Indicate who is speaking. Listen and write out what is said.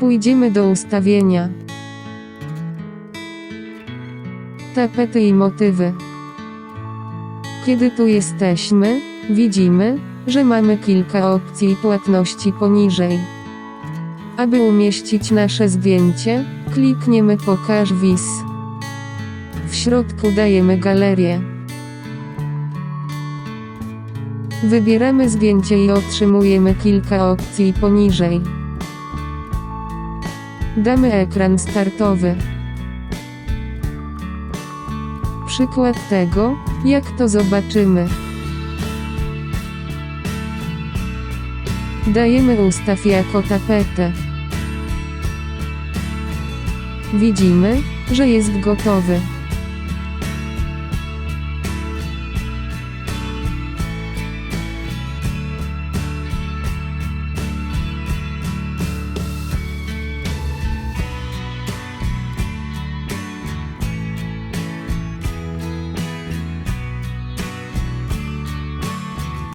Speaker 1: Pójdziemy do ustawienia. Tapety i motywy. Kiedy tu jesteśmy, widzimy, że mamy kilka opcji płatności poniżej. Aby umieścić nasze zdjęcie, klikniemy Pokaż wis. W środku dajemy galerię. Wybieramy zdjęcie i otrzymujemy kilka opcji poniżej. Damy ekran startowy. Przykład tego, jak to zobaczymy. Dajemy ustaw jako tapetę. Widzimy, że jest gotowy.